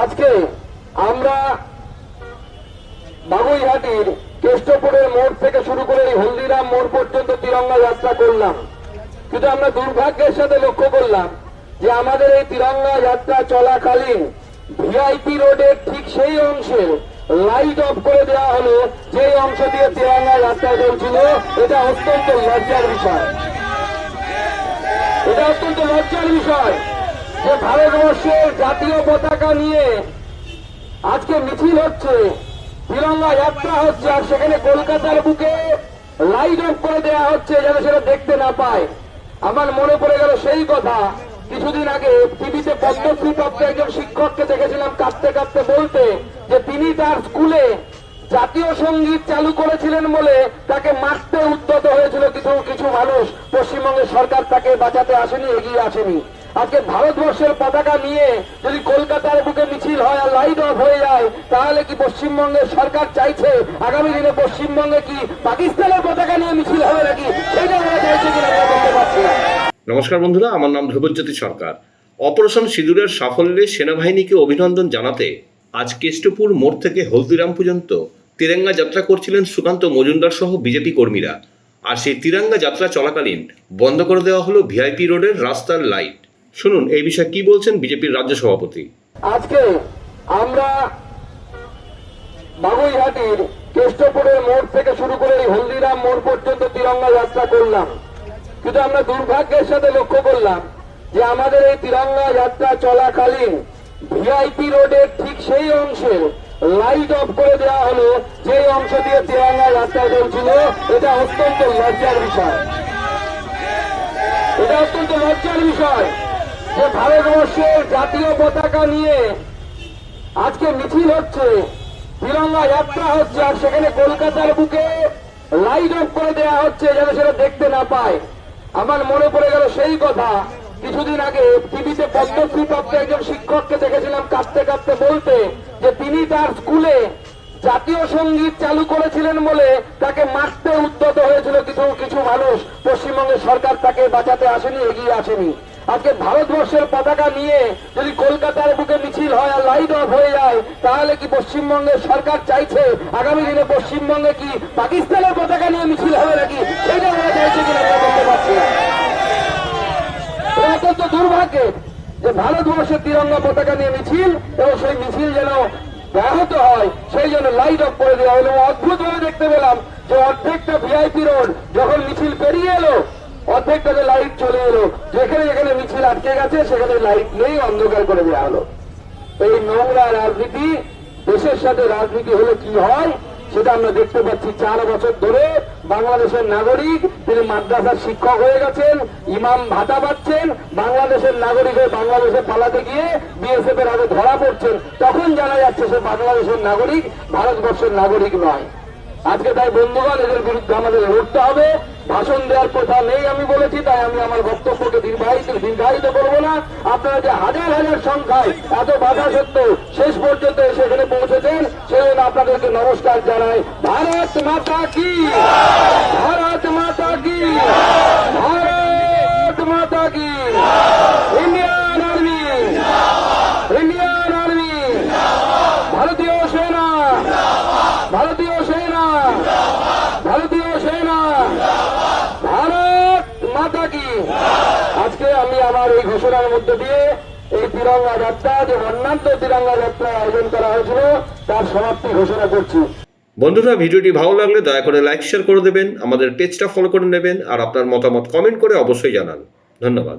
আজকে আমরা বাগুইহাটির কেষ্টপুরের মোড় থেকে শুরু করে এই হলদিরাম মোড় পর্যন্ত তিরঙ্গা যাত্রা করলাম। কিন্তু আমরা দুর্ভাগ্যের সাথে লক্ষ্য করলাম যে আমাদের এই তিরঙ্গা যাত্রা চলাকালীন ভিআইপি রোডের ঠিক সেই অংশে লাইট অফ করে দেওয়া হলো যে অংশ দিয়ে তিরঙ্গা যাত্রা চলছিল, এটা অত্যন্ত লজ্জার বিষয়। এটা অত্যন্ত লজ্জার বিষয়। যে ভারতবর্ষের জাতীয় পতাকা নিয়ে আজকে মিছিল হচ্ছে। তিরঙ্গা যাত্রা হচ্ছে আর সেখানে কলকাতার বুকে লাইট অফ করে দেওয়া হচ্ছে যেন সেটা দেখতে না পায়। আমার মনে পড়ে গেল সেই কথা। কিছুদিন আগে টিভিতে পদ্মশ্রী প্রাপ্ত একজন শিক্ষককে দেখেছিলাম কাঁদতে কাঁদতে বলতে যে তিনি তার স্কুলে জাতীয় সংগীত চালু করেছিলেন বলে তাকে মারতে উদ্যত হয়েছিল কিছু কিছু মানুষ। পশ্চিমবঙ্গের সরকার তাকে বাঁচাতে আসেনি, এগিয়ে আসেনি। আজকে ভারতবর্ষের পতাকা নিয়ে যদি কলকাতার বুকে মিছিল হয় আর লাইট অফ হয়ে যায়, তাহলে কি পশ্চিমবঙ্গের সরকার চাইছে? আগামী দিনে পশ্চিমবঙ্গে কি পাকিস্তানের পতাকা নিয়ে মিছিল হবে নাকি? সেটা চাইছে কিনা আমরা বলতে পারছি নমস্কার বন্ধুরা, আমার নাম ধ্রুবজ্যোতি সরকার। অপারেশন সিঁদুরের সাফল্যে সেনাবাহিনীকে অভিনন্দন জানাতে আজ কেষ্টপুর মোড় থেকে হলদিরাম পর্যন্ত তিরঙ্গা যাত্রা করছিলেন সুকান্ত মজুমদার সহ বিজেপি কর্মীরা। আর সেই তিরঙ্গা যাত্রা চলাকালীন বন্ধ করে দেওয়া হলো ভিআইপি রোডের রাস্তার লাইট। শুনুন, এই বিষয়ে কি বলছেন বিজেপির রাজ্য সভাপতি? আজকে আমরা বাগুইহাটির কেষ্টপুরের মোড় থেকে শুরু করে এই হলদিরাম মোড় পর্যন্ত তিরঙ্গা যাত্রা করলাম। কিন্তু আমরা দুর্ভাগ্যের সাথে লক্ষ্য করলাম যে আমাদের এই তিরঙ্গা যাত্রা চলাকালীন ভিআইপি রোডের ঠিক সেই অংশে লাইট অফ করে দেওয়া হলো যে অংশ দিয়ে তিরঙ্গা যাত্রা চলছিল, এটা অত্যন্ত লজ্জার বিষয়। এটা অত্যন্ত লজ্জার বিষয়। যে ভারতবর্ষের জাতীয় পতাকা নিয়ে আজকে মিছিল হচ্ছে তিরঙ্গা যাত্রা হচ্ছে, আর সেখানে কলকাতার বুকে লাইট অফ করে দেওয়া হচ্ছে যেন সেটা দেখতে না পায়। আমার মনে পড়ে গেল সেই কথা, কিছুদিন আগে টিভিতে পদ্মশ্রী প্রাপ্ত একজন শিক্ষককে দেখেছিলাম কাঁদতে কাঁদতে বলতে, যে তিনি তার স্কুলে জাতীয় সংগীত চালু করেছিলেন বলে তাকে মারতে উদ্যত হয়েছিল কিছু কিছু মানুষ। পশ্চিমবঙ্গের সরকার তাকে বাঁচাতে আসেনি, এগিয়ে আসেনি। আজকে ভারতবর্ষের পতাকা নিয়ে যদি কলকাতার বুকে মিছিল হয় আর লাইট অফ হয়ে যায়, তাহলে কি পশ্চিমবঙ্গের সরকার চাইছে? আগামী দিনে পশ্চিমবঙ্গে কি পাকিস্তানের পতাকা নিয়ে মিছিল হবে নাকি? সেটা ওরা চাইছে কিনা আমরা বলতে পারছি না। অত্যন্ত দুর্ভাগ্যের যে ভারতবর্ষের তিরঙ্গা পতাকা নিয়ে মিছিল এবং সেই মিছিল যেন ব্যাহত হয়, সেই জন্য লাইট অফ করে দেওয়া হলো। অদ্ভুত দেখতে পেলাম যে অর্ধেকটা ভিআইপি রোড যখন মিছিল অর্ধেকটাতে লাইট চলে এলো। যেখানে যেখানে মিছিল আটকে গেছে, সেখানে লাইট নেই, অন্ধকার করে দেওয়া হলো। এই নোংরা রাজনীতি, দেশের সাথে রাজনীতি হলে কি হয়, সেটা আমরা দেখতে পাচ্ছি চার বছর ধরে বাংলাদেশের নাগরিক, তিনি মাদ্রাসার শিক্ষক হয়ে গেছেন, ইমাম ভাতা পাচ্ছেন, বাংলাদেশের নাগরিক হয়ে বাংলাদেশে পালাতে গিয়ে বিএসএফ এর আগে ধরা পড়ছেন। তখন জানা যাচ্ছে সে বাংলাদেশের নাগরিক, ভারতবর্ষের নাগরিক নয়। আজকে তাই বন্ধুগণ, এদের বিরুদ্ধে আমাদের লড়তে হবে। ভাষণ দেওয়ার কথা নেই আমি বলেছি, তাই আমি আমার বক্তব্যকে দীর্ঘায়িত দীর্ঘায়িত করব না। আপনারা যে হাজার হাজার সংখ্যায় এত বাধা সত্ত্বেও শেষ পর্যন্ত এসে এখানে পৌঁছেছেন, সেই জন্য আপনাদেরকে নমস্কার জানাই। ভারত মাতা কি? ভারত মাতা কি? ভারত মাতা কি? Indian army? Indian army? ভারতীয় সেনা? ভারতীয় সেনা ভারত মাতা কি আজকে আমি আমার এই ঘোষণার মধ্যে দিয়ে এই তিরঙ্গা যাত্রা, যে অন্যান্য তিরঙ্গা যাত্রা আয়োজন করা হয়েছিল, তার সমাপ্তি ঘোষণা করছি। বন্ধুরা, ভিডিওটি ভালো লাগলে দয়া করে লাইক শেয়ার করে দেবেন, আমাদের পেজটা ফলো করে নেবেন, আর আপনার মতামত কমেন্ট করে অবশ্যই জানান। ধন্যবাদ।